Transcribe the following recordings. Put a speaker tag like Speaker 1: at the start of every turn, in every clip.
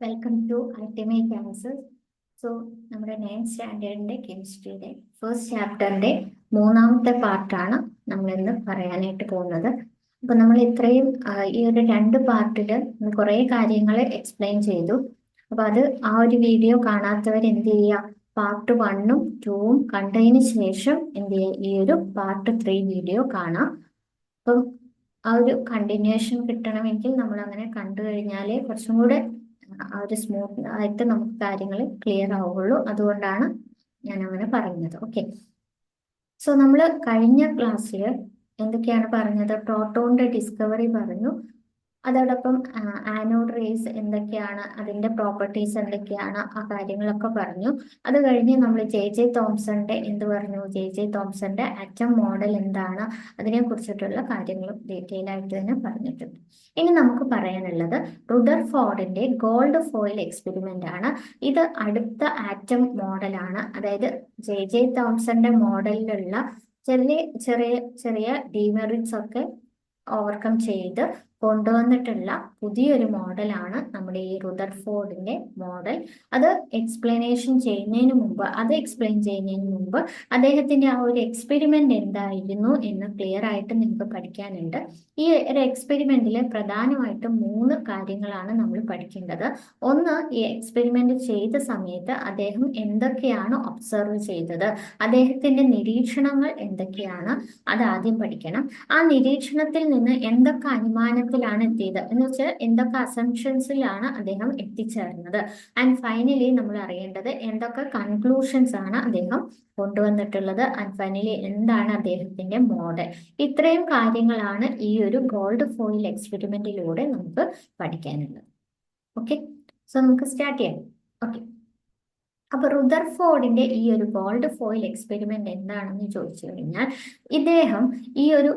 Speaker 1: Welcome to ultimate answers so നമ്മുടെ ninth സ്റ്റാൻഡേർഡിന്റെ കെമിസ്ട്രിയുടെ ഫസ്റ്റ് ചാപ്റ്ററിന്റെ മൂന്നാമത്തെ പാർട്ടാണ് നമ്മൾ ഇന്ന് പറയാനായിട്ട് പോകുന്നത്. അപ്പൊ നമ്മൾ ഇത്രയും ഈ ഒരു രണ്ട് പാർട്ടിൽ കുറേ കാര്യങ്ങൾ എക്സ്പ്ലെയിൻ ചെയ്തു. അപ്പൊ അത് ആ ഒരു വീഡിയോ കാണാത്തവർ എന്ത് ചെയ്യുക? പാർട്ട് വണ്ണും ടൂവും കണ്ടതിന് ശേഷം എന്ത് ചെയ്യുക? ഈ ഒരു പാർട്ട് ത്രീ വീഡിയോ കാണാം. അപ്പം ആ ഒരു കണ്ടിന്യൂഷൻ കിട്ടണമെങ്കിൽ നമ്മൾ അങ്ങനെ കണ്ടു കഴിഞ്ഞാലേ കുറച്ചും കൂടെ ആ ഒരു സ്മൂത്ത് ആയിട്ട് നമുക്ക് കാര്യങ്ങൾ ക്ലിയർ ആവുള്ളൂ. അതുകൊണ്ടാണ് ഞാൻ അങ്ങനെ പറഞ്ഞത്. ഓക്കെ സോ നമ്മൾ കഴിഞ്ഞ ക്ലാസ്സിൽ എന്തൊക്കെയാണ് പറഞ്ഞത്? പ്രോട്ടോണിന്റെ ഡിസ്കവറി പറഞ്ഞു. അതോടൊപ്പം ആനോഡ് റേസ് എന്തൊക്കെയാണ് അതിന്റെ പ്രോപ്പർട്ടീസ് എന്തൊക്കെയാണ് ആ കാര്യങ്ങളൊക്കെ പറഞ്ഞു. അത് കഴിഞ്ഞ് നമ്മൾ ജെ ജെ തോംസന്റെ എന്ത് പറഞ്ഞു? ജെ ജെ തോംസന്റെ അറ്റം മോഡൽ എന്താണ്? അതിനെ കുറിച്ചിട്ടുള്ള കാര്യങ്ങളും ഡീറ്റെയിൽ ആയിട്ട് തന്നെ പറഞ്ഞിട്ടുണ്ട്. ഇനി നമുക്ക് പറയാനുള്ളത് റുദർഫോർഡിന്റെ ഗോൾഡ് ഫോയിൽ എക്സ്പെരിമെന്റ് ആണ്. ഇത് അടുത്ത ആറ്റം മോഡലാണ് അതായത് ജെ ജെ തോംസന്റെ മോഡലിലുള്ള ചെറിയ ചെറിയ ചെറിയ ഡീമെറിറ്റ്സ് ഒക്കെ ഓവർകം ചെയ്ത് കൊണ്ടുവന്നിട്ടുള്ള പുതിയൊരു മോഡലാണ് നമ്മുടെ ഈ റുദർഫോർഡിന്റെ മോഡൽ. അത് എക്സ്പ്ലനേഷൻ ചെയ്യുന്നതിന് മുമ്പ് അത് എക്സ്പ്ലെയിൻ ചെയ്യുന്നതിന് മുമ്പ് അദ്ദേഹത്തിന്റെ ആ ഒരു എക്സ്പെരിമെന്റ് എന്തായിരുന്നു എന്ന് ക്ലിയർ ആയിട്ട് നിങ്ങൾക്ക് പഠിക്കാനുണ്ട്. ഈ ഒരു എക്സ്പെരിമെന്റിൽ പ്രധാനമായിട്ടും മൂന്ന് കാര്യങ്ങളാണ് നമ്മൾ പഠിക്കേണ്ടത്. ഒന്ന് ഈ എക്സ്പെരിമെന്റ് ചെയ്ത സമയത്ത് അദ്ദേഹം എന്തൊക്കെയാണ് ഒബ്സർവ് ചെയ്തത്? അദ്ദേഹത്തിന്റെ നിരീക്ഷണങ്ങൾ എന്തൊക്കെയാണ്? അത് ആദ്യം പഠിക്കണം. ആ നിരീക്ഷണത്തിൽ നിന്ന് എന്തൊക്കെ അനുമാനത്തിലാണ് എത്തിയത്. എന്ന് വെച്ചാൽ എന്തൊക്കെ അസംഷൻസിലാണ് അദ്ദേഹം എത്തിച്ചേർന്നത്. ആൻഡ് ഫൈനലി നമ്മൾ അറിയേണ്ടത് എന്തൊക്കെ കൺക്ലൂഷൻസ് ആണ് അദ്ദേഹം കൊണ്ടുവന്നിട്ടുള്ളത്. ആൻഡ് ഫൈനലി എന്താണ് അദ്ദേഹത്തിന്റെ മോഡൽ ഇത്രയും കാര്യങ്ങളാണ് ഈ ഒരു ഗോൾഡ് ഫോയിൽ എക്സ്പെരിമെന്റിലൂടെ നമുക്ക് പഠിക്കാനുള്ളത്. ഓക്കെ സോ നമുക്ക് സ്റ്റാർട്ട് ചെയ്യാം. ഓക്കെ അപ്പൊ റുദർഫോർഡിന്റെ ഈ ഒരു ഗോൾഡ് ഫോയിൽ എക്സ്പെരിമെന്റ് എന്താണെന്ന് ചോദിച്ചു കഴിഞ്ഞാൽ ഇദ്ദേഹം ഈ ഒരു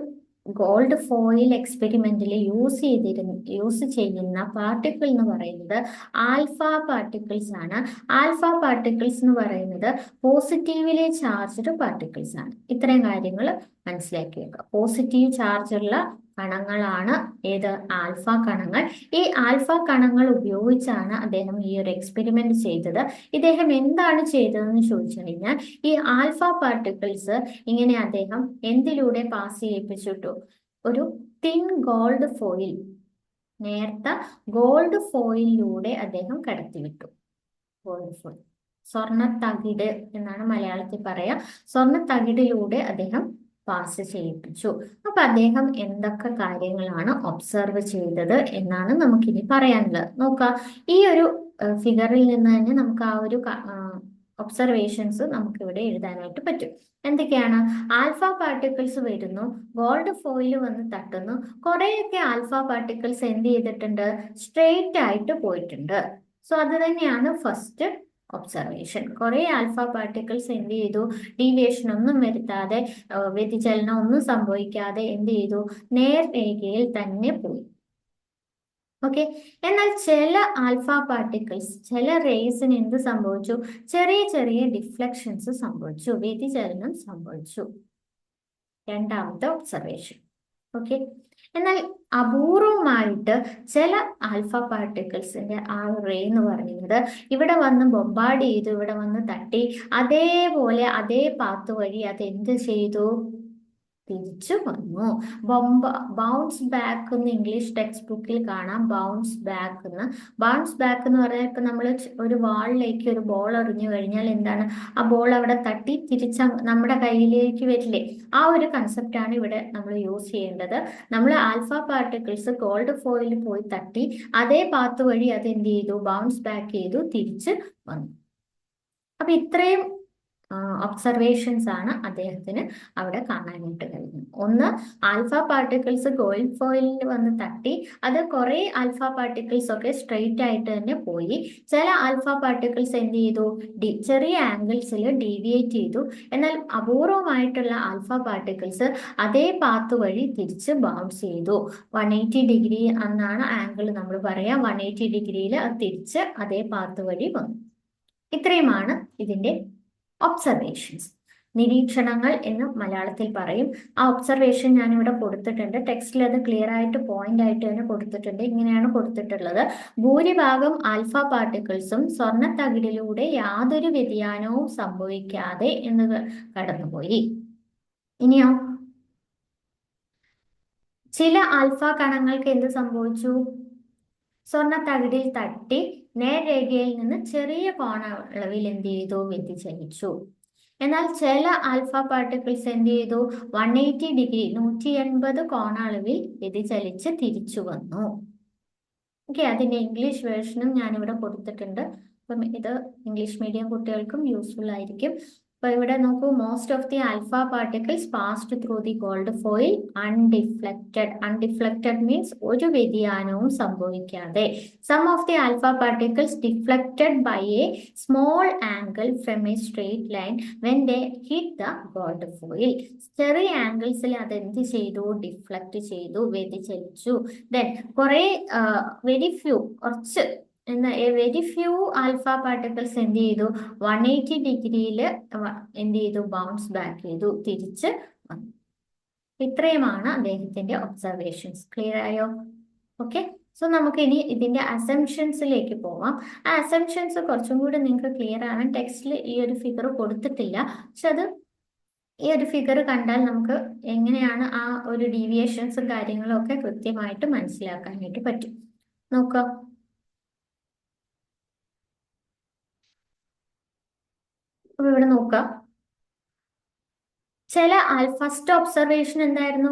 Speaker 1: ഗോൾഡ് ഫോയിൽ എക്സ്പെരിമെന്റിൽ യൂസ് ചെയ്തിരുന്ന യൂസ് ചെയ്യുന്ന പാർട്ടിക്കിൾ എന്ന് പറയുന്നത് ആൽഫ പാർട്ടിക്കിൾസ് ആണ്. ആൽഫ പാർട്ടിക്കിൾസ് എന്ന് പറയുന്നത് പോസിറ്റീവിലെ ചാർജ്ഡ് പാർട്ടിക്കിൾസ് ആണ്. ഇത്രയും കാര്യങ്ങൾ മനസ്സിലാക്കി വെക്കുക പോസിറ്റീവ് ചാർജുള്ള കണങ്ങളാണ്. ഏത് ആൽഫ കണങ്ങൾ. ഈ ആൽഫ കണങ്ങൾ ഉപയോഗിച്ചാണ് അദ്ദേഹം ഈ ഒരു എക്സ്പെരിമെന്റ് ചെയ്തത്. ഇദ്ദേഹം എന്താണ് ചെയ്തതെന്ന് ചോദിച്ചു കഴിഞ്ഞാൽ ഈ ആൽഫ പാർട്ടിക്കിൾസ് ഇങ്ങനെ അദ്ദേഹം എന്തിലൂടെ പാസ് ചെയ്യിപ്പിച്ചിട്ടു? ഒരു തിൻ ഗോൾഡ് ഫോയിൽ നേർത്ത ഗോൾഡ് ഫോയിലൂടെ അദ്ദേഹം കടത്തിവിട്ടു. ഗോൾഡ് ഫോയിൽ സ്വർണ തകിട് എന്നാണ് മലയാളത്തിൽ പറയാ. സ്വർണ തകിടിലൂടെ അദ്ദേഹം പാസ് ചെയ്യിപ്പിച്ചു. അപ്പൊ അദ്ദേഹം എന്തൊക്കെ കാര്യങ്ങളാണ് ഒബ്സർവ് ചെയ്തത് എന്നാണ് നമുക്കിനി പറയാനുള്ളത്. നോക്കാം ഈ ഒരു ഫിഗറിൽ നിന്ന് തന്നെ നമുക്ക് ആ ഒരു ഒബ്സർവേഷൻസ് നമുക്ക് ഇവിടെ എഴുതാനായിട്ട് പറ്റും. എന്തൊക്കെയാണ്? ആൽഫ പാർട്ടിക്കിൾസ് വരുന്നു ഗോൾഡ് ഫോയിൽ വന്ന് തട്ടുന്നു കുറേയൊക്കെ ആൽഫ പാർട്ടിക്കിൾസ് എന്ത് ചെയ്തിട്ടുണ്ട്? സ്ട്രെയിറ്റ് ആയിട്ട് പോയിട്ടുണ്ട്. സോ അത് തന്നെയാണ് ഫസ്റ്റ് ഒബ്സർവേഷൻ കുറെ ആൽഫ പാർട്ടിക്കിൾസ് എന്ത് ചെയ്തു? ഡീവിയേഷൻ ഒന്നും വരുത്താതെ വ്യതിചലനം ഒന്നും സംഭവിക്കാതെ എന്ത് ചെയ്തു? നേർരേഖയിൽ തന്നെ പോയി. ഓക്കെ എന്നാൽ ചില ആൽഫ പാർട്ടിക്കിൾസ് ചില റേസിന് എന്ത് സംഭവിച്ചു? ചെറിയ ചെറിയ ഡിഫ്ലക്ഷൻസ് സംഭവിച്ചു. വ്യതിചലനം സംഭവിച്ചു. രണ്ടാമത്തെ ഒബ്സർവേഷൻ ഓക്കെ എന്നാൽ അപൂർവമായിട്ട് ചില ആൽഫ പാർട്ടിക്കിൾസിന്റെ ആ റേ എന്ന് പറയുന്നത് ഇവിടെ വന്ന് ബൊമ്പാഡ് ചെയ്തു ഇവിടെ വന്ന് തട്ടി അതേപോലെ അതേ പാത്ത് വഴി അത് എന്ത് ചെയ്തു? തിരിച്ചു വന്നു. ബൗൺസ് ബാക്ക് എന്ന് ഇംഗ്ലീഷ് ടെക്സ്റ്റ് ബുക്കിൽ കാണാം. ബൗൺസ് ബാക്ക് എന്ന് ബൗൺസ് ബാക്ക് എന്ന് പറഞ്ഞാൽ ഇപ്പൊ നമ്മൾ ഒരു വാളിലേക്ക് ഒരു ബോൾ എറിഞ്ഞു കഴിഞ്ഞാൽ എന്താണ്? ആ ബോൾ അവിടെ തട്ടി തിരിച്ച നമ്മുടെ കയ്യിലേക്ക് വരില്ലേ? ആ ഒരു കൺസെപ്റ്റ് ആണ് ഇവിടെ നമ്മൾ യൂസ് ചെയ്യേണ്ടത്. നമ്മൾ ആൽഫ പാർട്ടിക്കിൾസ് ഗോൾഡ് ഫോയിൽ പോയി തട്ടി അതേ പാത്ത് വഴി അത് എന്ത് ചെയ്തു? ബൗൺസ് ബാക്ക് ചെയ്തു. തിരിച്ച് വന്നു. അപ്പൊ ഇത്രയും ഒബ്സർവേഷൻസ് ആണ് അദ്ദേഹത്തിന് അവിടെ കാണാനായിട്ട് കഴിഞ്ഞു ഒന്ന് ആൽഫ പാർട്ടിക്കിൾസ് ഗോയിൽ ഫോയിലിൽ വന്ന് തട്ടി അത് കുറെ ആൽഫ പാർട്ടിക്കിൾസ് ഒക്കെ സ്ട്രെയിറ്റ് ആയിട്ട് തന്നെ പോയി. ചില ആൽഫ പാർട്ടിക്കിൾസ് എന്ത് ചെയ്തു? ചെറിയ ആംഗിൾസിൽ ഡീവിയേറ്റ് ചെയ്തു. എന്നാൽ അപൂർവമായിട്ടുള്ള ആൽഫ പാർട്ടിക്കിൾസ് അതേ പാത്ത് വഴി തിരിച്ച് ബൗൺസ് ചെയ്തു. വൺ എയ്റ്റി ഡിഗ്രി എന്നാണ് ആംഗിൾ നമ്മൾ പറയാം. വൺ എയ്റ്റി ഡിഗ്രിയിൽ അത് തിരിച്ച് അതേ പാത്ത് വഴി വന്നു. ഇത്രയുമാണ് ഇതിന്റെ ഒബ്സർവേഷൻസ് നിരീക്ഷണങ്ങൾ എന്ന് മലയാളത്തിൽ പറയും. ആ ഒബ്സർവേഷൻ ഞാനിവിടെ കൊടുത്തിട്ടുണ്ട്. ടെക്സ്റ്റിൽ അത് ക്ലിയർ ആയിട്ട് പോയിന്റ് ആയിട്ട് തന്നെ കൊടുത്തിട്ടുണ്ട്. ഇങ്ങനെയാണ് കൊടുത്തിട്ടുള്ളത്. ഭൂരിഭാഗം ആൽഫ പാർട്ടിക്കിൾസും സ്വർണ തകിടിലൂടെ യാതൊരു വ്യതിയാനവും സംഭവിക്കാതെ എന്ന് കടന്നുപോയി. ഇനിയോ? ചില ആൽഫ കണങ്ങൾക്ക് എന്ത് സംഭവിച്ചു? സ്വർണ തകിടിൽ തട്ടി നേർരേഖയിൽ നിന്ന് ചെറിയ കോണ അളവിൽ എന്ത് ചെയ്തു? വ്യതിചലിച്ചു. എന്നാൽ ചില ആൽഫ പാർട്ടിക്കിൾസ് എന്ത് ചെയ്തു? വൺ എയ്റ്റി ഡിഗ്രി നൂറ്റി എൺപത് കോണ അളവിൽ വ്യതിചലിച്ച് തിരിച്ചു വന്നു. ഓക്കെ അതിന്റെ ഇംഗ്ലീഷ് വേർഷനും ഞാനിവിടെ കൊടുത്തിട്ടുണ്ട്. അപ്പം ഇത് ഇംഗ്ലീഷ് മീഡിയം കുട്ടികൾക്കും യൂസ്ഫുൾ ആയിരിക്കും. അപ്പൊ ഇവിടെ നോക്കൂ most of the alpha particles passed through the gold foil undeflected undeflected means ഒരു വ്യതിയാനവും സംഭവിക്കാതെ. Some of the alpha particles deflected by a small angle from a straight line when they hit the gold foil ചെറിയ ആംഗിൾസിൽ അത് എന്ത് ചെയ്തു? Deflect ചെയ്തു വ്യതിചലിച്ചു. ദെൻ കുറെ വെരി ഫ്യൂ കുറച്ച് എന്ന വെരി ഫ്യൂ ആൽഫ പാർട്ടിക്കിൾസ് എന്ത് ചെയ്തു? വൺ എയ്റ്റി ഡിഗ്രിയിൽ എന്ത് ചെയ്തു? ബൗൺസ് ബാക്ക് ചെയ്തു. തിരിച്ച് വന്നു. ഇത്രയുമാണ് അദ്ദേഹത്തിന്റെ ഒബ്സർവേഷൻസ് ക്ലിയർ ആയോ? ഓക്കെ സോ നമുക്ക് ഇനി ഇതിന്റെ അസംഷൻസിലേക്ക് പോവാം. ആ അസംഷൻസ് കുറച്ചും കൂടി നിങ്ങൾക്ക് ക്ലിയർ ആവാൻ ടെക്സ്റ്റിൽ ഈ ഒരു ഫിഗർ കൊടുത്തിട്ടില്ല. പക്ഷെ അത് ഈ ഒരു ഫിഗർ കണ്ടാൽ നമുക്ക് എങ്ങനെയാണ് ആ ഒരു ഡീവിയേഷൻസും കാര്യങ്ങളും ഒക്കെ കൃത്യമായിട്ട് മനസ്സിലാക്കാനായിട്ട് പറ്റും. നോക്കാം അപ്പൊ ഇവിടെ നോക്കാം. ചില ഫസ്റ്റ് ഒബ്സർവേഷൻ എന്തായിരുന്നു?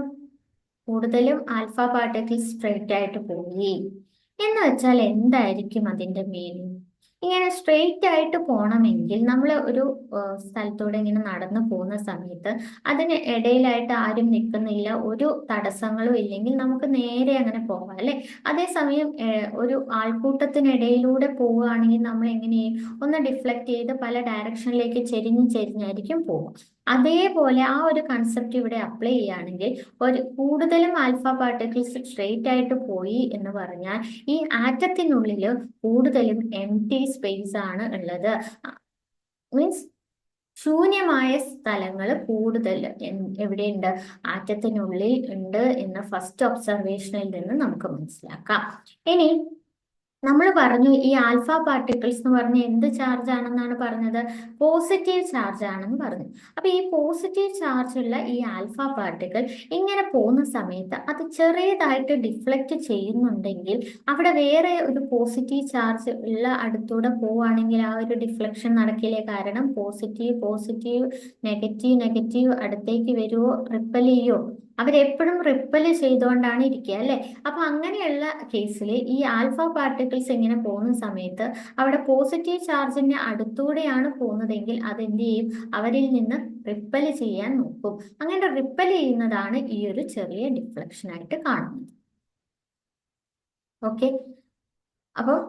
Speaker 1: കൂടുതലും ആൽഫ പാർട്ടിക്കിൾസ് സ്ട്രെയിറ്റ് ആയിട്ട് പോയി എന്ന് വെച്ചാൽ എന്തായിരിക്കും അതിന്റെ മീനിങ് ഇങ്ങനെ സ്ട്രെയിറ്റ് ആയിട്ട് പോകണമെങ്കിൽ നമ്മൾ ഒരു സ്ഥലത്തൂടെ ഇങ്ങനെ നടന്നു പോകുന്ന സമയത്ത് അതിന് ഇടയിലായിട്ട് ആരും നിൽക്കുന്നില്ല ഒരു തടസ്സങ്ങളും ഇല്ലെങ്കിൽ നമുക്ക് നേരെ അങ്ങനെ പോകാം അല്ലെ? അതേസമയം ഒരു ആൾക്കൂട്ടത്തിനിടയിലൂടെ പോവുകയാണെങ്കിൽ നമ്മൾ എങ്ങനെ ഒന്ന് ഡിഫ്ലക്ട് ചെയ്ത് പല ഡയറക്ഷനിലേക്ക് ചെരിഞ്ഞ് ചെരിഞ്ഞായിരിക്കും പോകും അതേപോലെ ആ ഒരു കൺസെപ്റ്റ് ഇവിടെ അപ്ലൈ ചെയ്യുകയാണെങ്കിൽ ഒരു കൂടുതലും ആൽഫ പാർട്ടിക്കിൾസ് സ്ട്രെയിറ്റ് ആയിട്ട് പോയി എന്ന് പറഞ്ഞാൽ ഈ ആറ്റത്തിനുള്ളിൽ കൂടുതലും എം ടി സ്പേസ് ആണ് ഉള്ളത്. മീൻസ് ശൂന്യമായ സ്ഥലങ്ങൾ കൂടുതൽ എവിടെയുണ്ട്? ആറ്റത്തിനുള്ളിൽ ഉണ്ട് എന്ന ഫസ്റ്റ് ഒബ്സർവേഷനിൽ നിന്ന് നമുക്ക് മനസ്സിലാക്കാം. ഇനി നമ്മൾ പറഞ്ഞു ഈ ആൽഫ പാർട്ടിക്കിൾസ് എന്ന് പറഞ്ഞ എന്ത് ചാർജ് ആണെന്നാണ് പറഞ്ഞത്? പോസിറ്റീവ് ചാർജ് ആണെന്ന് പറഞ്ഞു. അപ്പൊ ഈ പോസിറ്റീവ് ചാർജ് ഉള്ള ഈ ആൽഫ പാർട്ടിക്കിൾ ഇങ്ങനെ പോകുന്ന സമയത്ത് അത് ചെറിയതായിട്ട് ഡിഫ്ലക്റ്റ് ചെയ്യുന്നുണ്ടെങ്കിൽ അവിടെ വേറെ ഒരു പോസിറ്റീവ് ചാർജ് ഉള്ള അടുത്തൂടെ പോവുകയാണെങ്കിൽ ആ ഒരു ഡിഫ്ലക്ഷൻ നടക്കില്ലേ? കാരണം പോസിറ്റീവ് പോസിറ്റീവ് നെഗറ്റീവ് നെഗറ്റീവ് അടുത്തേക്ക് വരുമോ റിപ്പൽ ചെയ്യോ അവരെപ്പോഴും റിപ്പൽ ചെയ്തുകൊണ്ടാണ് ഇരിക്കുക അല്ലെ? അപ്പൊ അങ്ങനെയുള്ള കേസിൽ ഈ ആൽഫ പാർട്ടിക്കിൾസ് ഇങ്ങനെ പോകുന്ന സമയത്ത് അവിടെ പോസിറ്റീവ് ചാർജിന്റെ അടുത്തൂടെയാണ് പോകുന്നതെങ്കിൽ അത് ചെയ്യും? അവരിൽ നിന്ന് റിപ്പൽ ചെയ്യാൻ നോക്കും. അങ്ങനെ റിപ്പൽ ചെയ്യുന്നതാണ് ഈ ഒരു ചെറിയ ഡിഫ്ലക്ഷൻ ആയിട്ട് കാണുന്നത്. ഓക്കെ? അപ്പം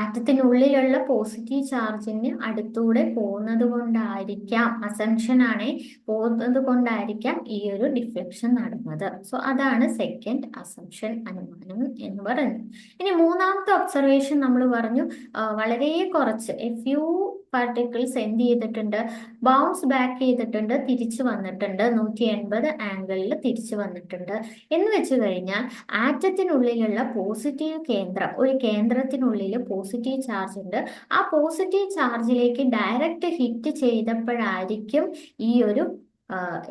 Speaker 1: ആറ്റത്തിനുള്ളിലുള്ള പോസിറ്റീവ് ചാർജിന് അടുത്തൂടെ പോകുന്നത് കൊണ്ടായിരിക്കാം അസംഷൻ ആണ് പോകുന്നത് കൊണ്ടായിരിക്കാം ഈ ഒരു ഡിഫ്ലക്ഷൻ നടന്നത്. സോ അതാണ് സെക്കൻഡ് അസംഷൻ അനുമാനം എന്ന് പറയുന്നത്. ഇനി മൂന്നാമത്തെ ഒബ്സർവേഷൻ നമ്മൾ പറഞ്ഞു വളരെ കുറച്ച് എ ഫ്യൂ പാർട്ടിക്കിൾസ് എന്ത് ചെയ്തിട്ടുണ്ട്. ബൗൺസ് ബാക്ക് ചെയ്തിട്ടുണ്ട് തിരിച്ചു വന്നിട്ടുണ്ട്. നൂറ്റി എൺപത് ആംഗിളിൽ തിരിച്ചു വന്നിട്ടുണ്ട്. എന്ന് വെച്ച് കഴിഞ്ഞാൽ ആറ്റത്തിനുള്ളിലുള്ള പോസിറ്റീവ് കേന്ദ്രം ഒരു കേന്ദ്രത്തിനുള്ളിൽ പോസിറ്റീവ് ചാർജ് ഉണ്ട്. ആ പോസിറ്റീവ് ചാർജിലേക്ക് ഡയറക്റ്റ് ഹിറ്റ് ചെയ്തപ്പോഴായിരിക്കും ഈ ഒരു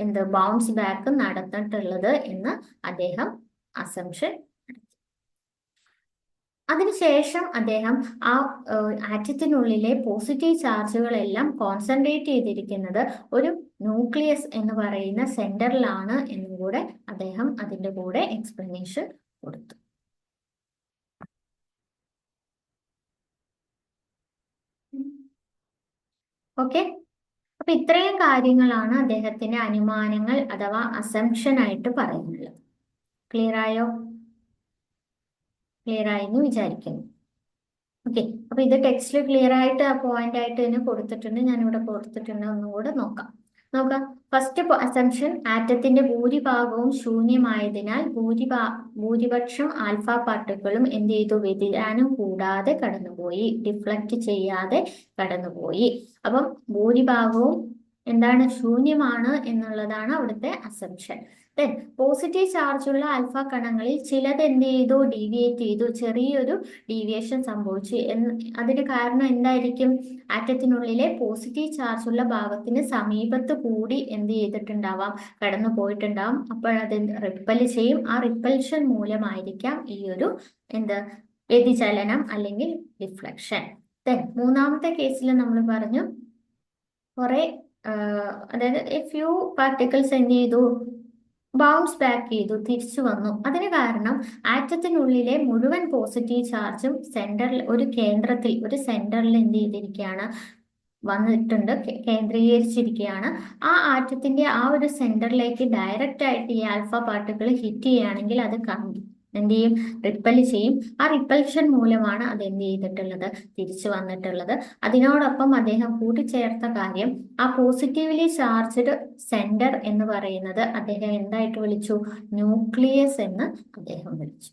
Speaker 1: എന്ത് ബൗൺസ് ബാക്ക് നടന്നിട്ടുള്ളത് എന്ന് അദ്ദേഹം അസംഷൻ അതിനുശേഷം അദ്ദേഹം ആ ആറ്റത്തിനുള്ളിലെ പോസിറ്റീവ് ചാർജുകളെല്ലാം കോൺസെൻട്രേറ്റ് ചെയ്തിരിക്കുന്നത് ഒരു ന്യൂക്ലിയസ് എന്ന് പറയുന്ന സെന്ററിലാണ് എന്നും കൂടെ അദ്ദേഹം അതിന്റെ കൂടെ എക്സ്പ്ലനേഷൻ കൊടുത്തു. ഓക്കെ അപ്പൊ ഇത്രയും കാര്യങ്ങളാണ് അദ്ദേഹത്തിന്റെ അനുമാനങ്ങൾ അഥവാ അസംഷൻ ആയിട്ട് പറയുന്നത്. ക്ലിയർ ആയോ? ക്ലിയർ ആയെന്ന് വിചാരിക്കുന്നു. ഓക്കെ. അപ്പൊ ഇത് ടെക്സ്റ്റിൽ ക്ലിയർ ആയിട്ട് ആ പോയിന്റ് ആയിട്ട് തന്നെ കൊടുത്തിട്ടുണ്ട്. ഞാൻ ഇവിടെ കൊടുത്തിട്ടുണ്ട് ഒന്നുകൂടെ നോക്കാം. നോക്കാം. ഫസ്റ്റ് അസംഷൻ ആറ്റത്തിന്റെ ഭൂരിഭാഗവും ശൂന്യമായതിനാൽ ഭൂരിഭാ ഭൂരിപക്ഷം ആൽഫ പാർട്ടിക്കിളും എന്ത് ചെയ്തു? വ്യതിയാനം കൂടാതെ കടന്നുപോയി. ഡിഫ്ലക്റ്റ് ചെയ്യാതെ കടന്നുപോയി. അപ്പം ഭൂരിഭാഗവും എന്താണ്? ശൂന്യമാണ് എന്നുള്ളതാണ് അവിടുത്തെ അസംഷൻ ദെൻ പോസിറ്റീവ് ചാർജുള്ള ആൽഫ കണങ്ങളിൽ ചിലത് എന്ത് ചെയ്തു? ഡീവിയേറ്റ് ചെയ്തു. ചെറിയൊരു ഡീവിയേഷൻ സംഭവിച്ചു. എന്ന് അതിന് കാരണം എന്തായിരിക്കും? ആറ്റത്തിനുള്ളിലെ പോസിറ്റീവ് ചാർജുള്ള ഭാഗത്തിന് സമീപത്ത് കൂടി എന്ത് ചെയ്തിട്ടുണ്ടാവാം? കടന്നു പോയിട്ടുണ്ടാവാം. അപ്പോഴത് റിപ്പൽ ചെയ്യും. ആ റിപ്പൽഷൻ മൂലമായിരിക്കാം ഈ ഒരു എന്ത് വ്യതിചലനം അല്ലെങ്കിൽ റിഫ്ലക്ഷൻ ദെൻ മൂന്നാമത്തെ കേസിൽ നമ്മൾ പറഞ്ഞു കുറെ അതായത് ഫ്യൂ പാർട്ടിക്കിൾസ് എന്ത് ചെയ്തു? ബൗൺസ് ബാക്ക് ചെയ്തു തിരിച്ചു വന്നു. അതിന് കാരണം ആറ്റത്തിനുള്ളിലെ മുഴുവൻ പോസിറ്റീവ് ചാർജും സെന്ററിൽ ഒരു കേന്ദ്രത്തിൽ ഒരു സെന്ററിൽ എന്ത് ചെയ്തിരിക്കുകയാണ്? വന്നിട്ടുണ്ട് കേന്ദ്രീകരിച്ചിരിക്കുകയാണ്. ആ ആറ്റത്തിന്റെ ആ ഒരു സെന്ററിലേക്ക് ഡയറക്റ്റ് ആയിട്ട് ഈ ആൽഫ പാർട്ടിക്കിൾ ഹിറ്റ് ചെയ്യുകയാണെങ്കിൽ അത് എന്ത് ചെയ്യും? റിപ്പൽ ചെയ്യും. ആ റിപ്പൽഷൻ മൂലമാണ് അത് എന്ത് ചെയ്തിട്ടുള്ളത്? തിരിച്ചു വന്നിട്ടുള്ളത്. അതിനോടൊപ്പം അദ്ദേഹം കൂട്ടിച്ചേർത്ത കാര്യം ആ പോസിറ്റീവ്ലി ചാർജ്ഡ് സെന്റർ എന്ന് പറയുന്നത് അദ്ദേഹം എന്തായിട്ട് വിളിച്ചു? ന്യൂക്ലിയസ് എന്ന് അദ്ദേഹം വിളിച്ചു.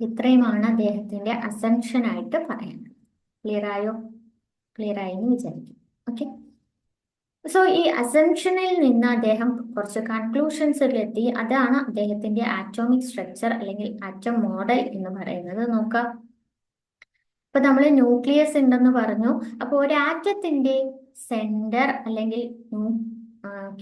Speaker 1: ഇത്രയുമാണ് അദ്ദേഹത്തിന്റെ അസംഷൻ ആയിട്ട് പറയുന്നത് ക്ലിയർ ആയോ? ക്ലിയർ ആയി എന്ന് വിചാരിക്കും ഓക്കെ സോ ഈ അസംഷനിൽ നിന്ന് അദ്ദേഹം കുറച്ച് കൺക്ലൂഷൻസിലെത്തി അതാണ് അദ്ദേഹത്തിന്റെ ആറ്റോമിക് സ്ട്രക്ചർ അല്ലെങ്കിൽ ആറ്റം മോഡൽ എന്ന് പറയുന്നത്. നോക്കാം. ഇപ്പൊ നമ്മൾ ന്യൂക്ലിയസ് ഉണ്ടെന്ന് പറഞ്ഞു. അപ്പോൾ ഒരു ആറ്റത്തിന്റെ സെന്റർ അല്ലെങ്കിൽ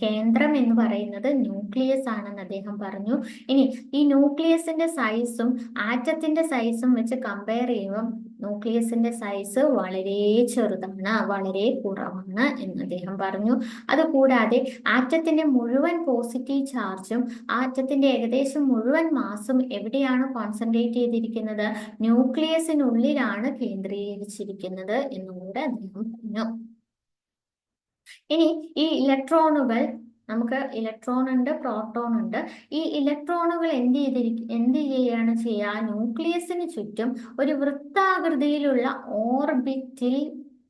Speaker 1: കേന്ദ്രം എന്ന് പറയുന്നത് ന്യൂക്ലിയസ് ആണെന്ന് അദ്ദേഹം പറഞ്ഞു. ഇനി ഈ ന്യൂക്ലിയസിന്റെ സൈസും ആറ്റത്തിന്റെ സൈസും വെച്ച് കമ്പയർ ചെയ്യുമ്പോൾ ന്യൂക്ലിയസിന്റെ സൈസ് വളരെ ചെറുതാണ് വളരെ കുറവാണ് എന്ന് അദ്ദേഹം പറഞ്ഞു. അതുകൂടാതെ ആറ്റത്തിന്റെ മുഴുവൻ പോസിറ്റീവ് ചാർജും ആറ്റത്തിന്റെ ഏകദേശം മുഴുവൻ മാസും എവിടെയാണ് കോൺസെൻട്രേറ്റ് ചെയ്തിരിക്കുന്നത്? ന്യൂക്ലിയസിനുള്ളിലാണ് കേന്ദ്രീകരിച്ചിരിക്കുന്നത് എന്നും കൂടെ അദ്ദേഹം പറഞ്ഞു. ഇനി ഈ ഇലക്ട്രോണുകൾ നമുക്ക് ഇലക്ട്രോൺ ഉണ്ട് പ്രോട്ടോൺ ഉണ്ട്. ഈ ഇലക്ട്രോണുകൾ എന്ത് ചെയ്തിരിക്കും എന്ത് ചെയ്യുകയാണ് ചെയ്യുക ന്യൂക്ലിയസിന് ചുറ്റും ഒരു വൃത്താകൃതിയിലുള്ള ഓർബിറ്റിൽ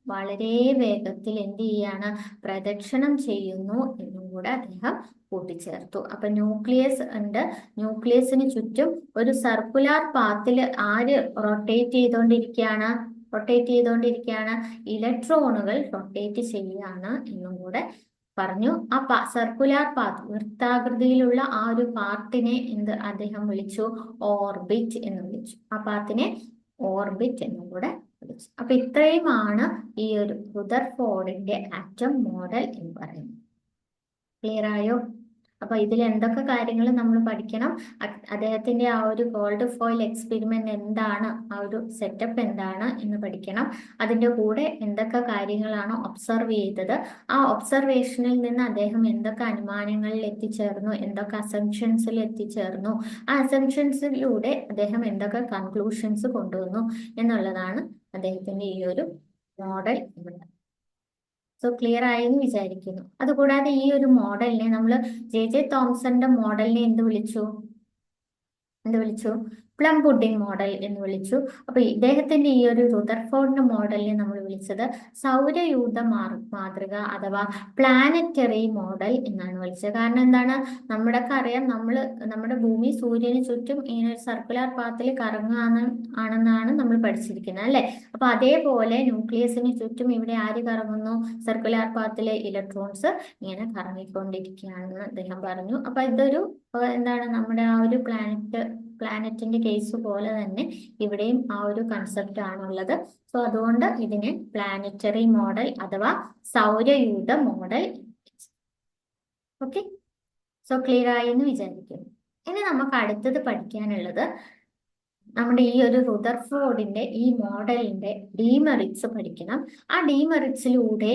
Speaker 1: വളരെ വേഗത്തിൽ എന്ത് ചെയ്യാണ്? പ്രദക്ഷിണം ചെയ്യുന്നു എന്നും കൂടെ അദ്ദേഹം കൂട്ടിച്ചേർത്തു. അപ്പൊ ന്യൂക്ലിയസ് ഉണ്ട്. ന്യൂക്ലിയസിന് ചുറ്റും ഒരു സർക്കുലാർ പാത്തിൽ ആര് റൊട്ടേറ്റ് ചെയ്തുകൊണ്ടിരിക്കുകയാണ് റൊട്ടേറ്റ് ചെയ്തുകൊണ്ടിരിക്കുകയാണ്. ഇലക്ട്രോണുകൾ റൊട്ടേറ്റ് ചെയ്യുകയാണ് എന്നും കൂടെ പറഞ്ഞു. ആ സർക്കുലാർ പാത്ത് വൃത്താകൃതിയിലുള്ള ആ ഒരു പാർട്ടിനെ എന്ത് അദ്ദേഹം വിളിച്ചു? ഓർബിറ്റ് എന്ന് വിളിച്ചു. ആ പാത്തിനെ ഓർബിറ്റ് എന്നും കൂടെ വിളിച്ചു. അപ്പൊ ഇത്രയുമാണ് ഈ ഒരു റുദർഫോർഡിന്റെ ആറ്റം മോഡൽ എന്ന് പറയുന്നത്. ക്ലിയർ ആയോ? അപ്പൊ ഇതിൽ എന്തൊക്കെ കാര്യങ്ങൾ നമ്മൾ പഠിക്കണം അദ്ദേഹത്തിന്റെ ആ ഒരു ഗോൾഡ് ഫോയിൽ എക്സ്പെരിമെന്റ് എന്താണ്? ആ ഒരു സെറ്റപ്പ് എന്താണ് എന്ന് പഠിക്കണം. അതിന്റെ കൂടെ എന്തൊക്കെ കാര്യങ്ങളാണ് ഒബ്സർവ് ചെയ്തത്? ആ ഒബ്സർവേഷനിൽ നിന്ന് അദ്ദേഹം എന്തൊക്കെ അനുമാനങ്ങളിൽ എത്തിച്ചേർന്നു? എന്തൊക്കെ അസംഷൻസിൽ എത്തിച്ചേർന്നു? ആ അസംഷൻസിലൂടെ അദ്ദേഹം എന്തൊക്കെ കൺക്ലൂഷൻസ് കൊണ്ടുവന്നു എന്നുള്ളതാണ് അദ്ദേഹത്തിന്റെ ഈ ഒരു മോഡൽ. സോ ക്ലിയർ ആയെന്ന് വിചാരിക്കുന്നു. അതുകൂടാതെ ഈ ഒരു മോഡലിനെ നമ്മൾ ജെ ജെ തോംസന്റെ മോഡലിനെ എന്ത് വിളിച്ചു? എന്ത് വിളിച്ചു? പ്ലം പുഡിംഗ് മോഡൽ എന്ന് വിളിച്ചു. അപ്പൊ ഇദ്ദേഹത്തിന്റെ ഈ ഒരു റുദർഫോർഡിന്റെ മോഡലിനെ നമ്മൾ വിളിച്ചത് സൗരയൂഥ മാതൃക അഥവാ പ്ലാനറ്ററി മോഡൽ എന്നാണ് വിളിച്ചത്. കാരണം എന്താണ്? നമ്മുടെ അറിയാം നമ്മൾ നമ്മുടെ ഭൂമി സൂര്യന് ചുറ്റും ഇങ്ങനെ ഒരു സർക്കുലർ പാത്തിൽ കറങ്ങാന്ന് ആണെന്നാണ് നമ്മൾ പഠിച്ചിരിക്കുന്നത് അല്ലെ? അപ്പൊ അതേപോലെ ന്യൂക്ലിയസിന് ചുറ്റും ഇവിടെ ആര് കറങ്ങുന്നു? സർക്കുലർ പാത്തിലെ ഇലക്ട്രോൺസ് ഇങ്ങനെ കറങ്ങിക്കൊണ്ടിരിക്കുകയാണെന്ന് അദ്ദേഹം പറഞ്ഞു. അപ്പൊ ഇതൊരു എന്താണ് നമ്മുടെ ആ ഒരു പ്ലാനറ്റ് പ്ലാനറ്റിന്റെ കേസ് പോലെ തന്നെ ഇവിടെയും ആ ഒരു കൺസെപ്റ്റ് ആണുള്ളത്. സോ അതുകൊണ്ട് ഇതിനെ പ്ലാനറ്ററി മോഡൽ അഥവാ സൗരയൂഥ മോഡൽ ഓക്കെ സോ ക്ലിയർ ആയി എന്ന് വിചാരിക്കുന്നു. ഇനി നമുക്ക് അടുത്തത് പഠിക്കാനുള്ളത് നമ്മുടെ ഈ ഒരു റുദർഫോർഡിന്റെ ഈ മോഡലിന്റെ ഡീമെറിറ്റ്സ് പഠിക്കണം. ആ ഡീമെറിറ്റ്സിലൂടെ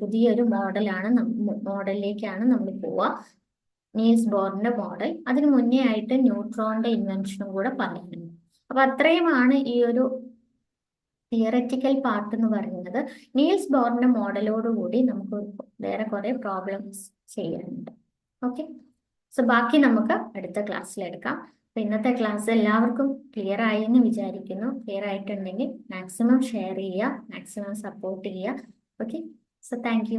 Speaker 1: പുതിയൊരു മോഡലാണ് മോഡലിലേക്കാണ് നമ്മൾ പോവുക നീൽസ് ബോറിന്റെ മോഡൽ അതിന് മുന്നേ ആയിട്ട് ന്യൂട്രോണിന്റെ ഇൻവെൻഷനും കൂടെ പറയുന്നുണ്ട് അപ്പൊ അത്രയുമാണ് ഈ ഒരു തിയററ്റിക്കൽ പാർട്ട് എന്ന് പറയുന്നത്. നീൽസ് ബോറിന്റെ മോഡലോടുകൂടി നമുക്ക് വേറെ കുറെ പ്രോബ്ലംസ് ചെയ്യാനുണ്ട്. ഓക്കെ സോ ബാക്കി നമുക്ക് അടുത്ത ക്ലാസ്സിൽ എടുക്കാം. അപ്പൊ ഇന്നത്തെ ക്ലാസ് എല്ലാവർക്കും ക്ലിയർ ആയി എന്ന് വിചാരിക്കുന്നു. ക്ലിയർ ആയിട്ടുണ്ടെങ്കിൽ മാക്സിമം ഷെയർ ചെയ്യുക മാക്സിമം സപ്പോർട്ട് ചെയ്യുക. Okay so thank